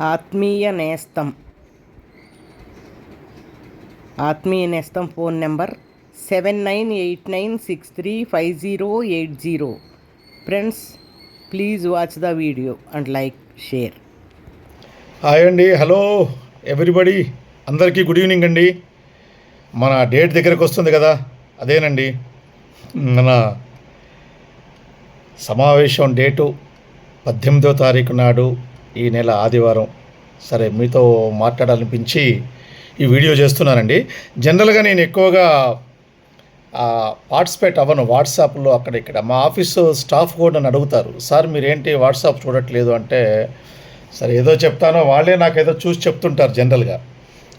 ఆత్మీయ నేస్తం. ఆత్మీయ నేస్తం phone number seven nine eight nine six three five zero eight zero. Friends please watch the video and like share. Hi అండి hello everybody అందరికీ good evening అండి. మన date దగ్గరకు వస్తుంది కదా అదేనండి. మన సమావేశం డేటు పద్దెనిమిదో తారీఖు నాడు ఈ నెల ఆదివారం. సరే మీతో మాట్లాడాలనిపించి ఈ వీడియో చేస్తున్నానండి. జనరల్గా నేను ఎక్కువగా పార్టిసిపేట్ అవ్వను. వాట్సాప్లో అక్కడ ఇక్కడ. మా ఆఫీస్ స్టాఫ్ కూడా నన్ను అడుగుతారు. సార్ మీరేంటి వాట్సాప్ చూడట్లేదు? అంటే సరే ఏదో చెప్తానో వాళ్ళే నాకు ఏదో చూసి చెప్తుంటారు జనరల్గా.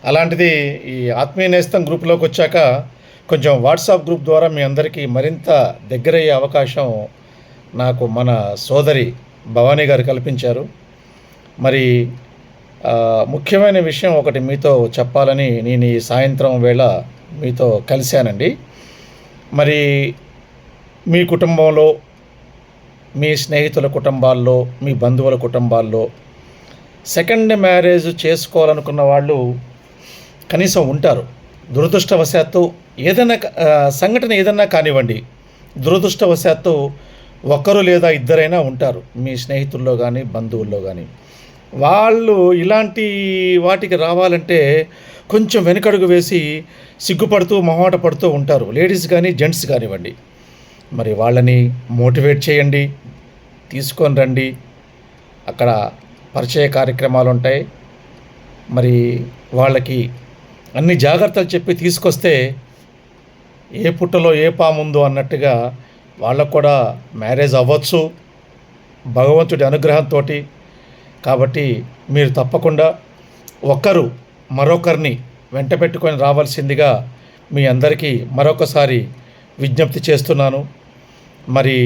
అలాంటిది ఈ ఆత్మీయ నేస్తం గ్రూప్లోకి వచ్చాక కొంచెం వాట్సాప్ గ్రూప్ ద్వారా మీ అందరికీ మరింత దగ్గరయ్యే అవకాశం నాకు మన సోదరి భవానీ గారు కల్పించారు. మరి ముఖ్యమైన విషయం ఒకటి మీతో చెప్పాలని నేను ఈ సాయంత్రం వేళ మీతో కలిశానండి. మరి మీ కుటుంబంలో మీ స్నేహితుల కుటుంబాల్లో మీ బంధువుల కుటుంబాల్లో సెకండ్ మ్యారేజ్ చేసుకోవాలనుకున్న వాళ్ళు కనీసం ఉంటారు. దురదృష్టవశాత్తు ఏదైనా సంఘటన ఏదైనా కానివ్వండి దురదృష్టవశాత్తు ఒక్కరు లేదా ఇద్దరైనా ఉంటారు. మీ స్నేహితుల్లో కానీ బంధువుల్లో కానీ వాళ్ళు ఇలాంటి వాటికి రావాలంటే కొంచెం వెనకడుగు వేసి సిగ్గుపడుతూ మొహమాట పడుతూ ఉంటారు. లేడీస్ కానీ జెంట్స్ కానివ్వండి. మరి వాళ్ళని మోటివేట్ చేయండి. తీసుకొని రండి. అక్కడ పరిచయ కార్యక్రమాలు ఉంటాయి. మరి వాళ్ళకి అన్ని జాగ్రత్తలు చెప్పి తీసుకొస్తే ఏ పుట్టలో ఏ పాముందో అన్నట్టుగా వాళ్ళకు కూడా మ్యారేజ్ అవ్వచ్చు. భగవంతుడి అనుగ్రహంతో కాబట్టి మీరు తప్పకుండా ఒకరు మరొకరిని వెంట పెట్టుకొని రావాల్సిందిగా మీ అందరికీ మరొకసారి విజ్ఞప్తి చేస్తున్నాను. మరి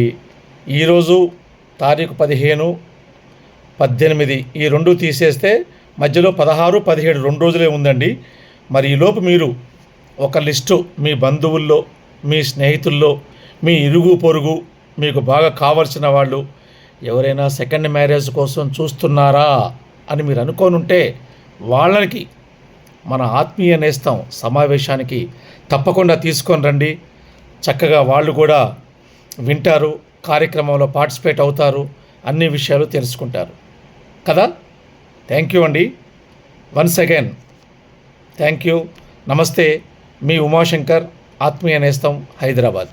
ఈరోజు తారీఖు పదిహేను పద్దెనిమిది ఈ రెండు తీసేస్తే మధ్యలో పదహారు పదిహేడు రెండు రోజులే ఉందండి. మరి ఈలోపు మీరు ఒక లిస్టు మీ బంధువుల్లో మీ స్నేహితుల్లో మీ ఇరుగు పొరుగు మీకు బాగా కావలసిన వాళ్ళు ఎవరైనా సెకండ్ మ్యారేజ్ కోసం చూస్తున్నారా అని మీరు అనుకోనుంటే వాళ్ళకి మన ఆత్మీయ నేస్తం సమావేశానికి తప్పకుండా తీసుకొని రండి. చక్కగా వాళ్ళు కూడా వింటారు కార్యక్రమంలో పార్టిసిపేట్ అవుతారు అన్ని విషయాలు తెలుసుకుంటారు. కదా? థ్యాంక్ యూ అండి. Once again thank you. నమస్తే. మీ ఉమాశంకర్ ఆత్మీయ నేస్తం హైదరాబాద్.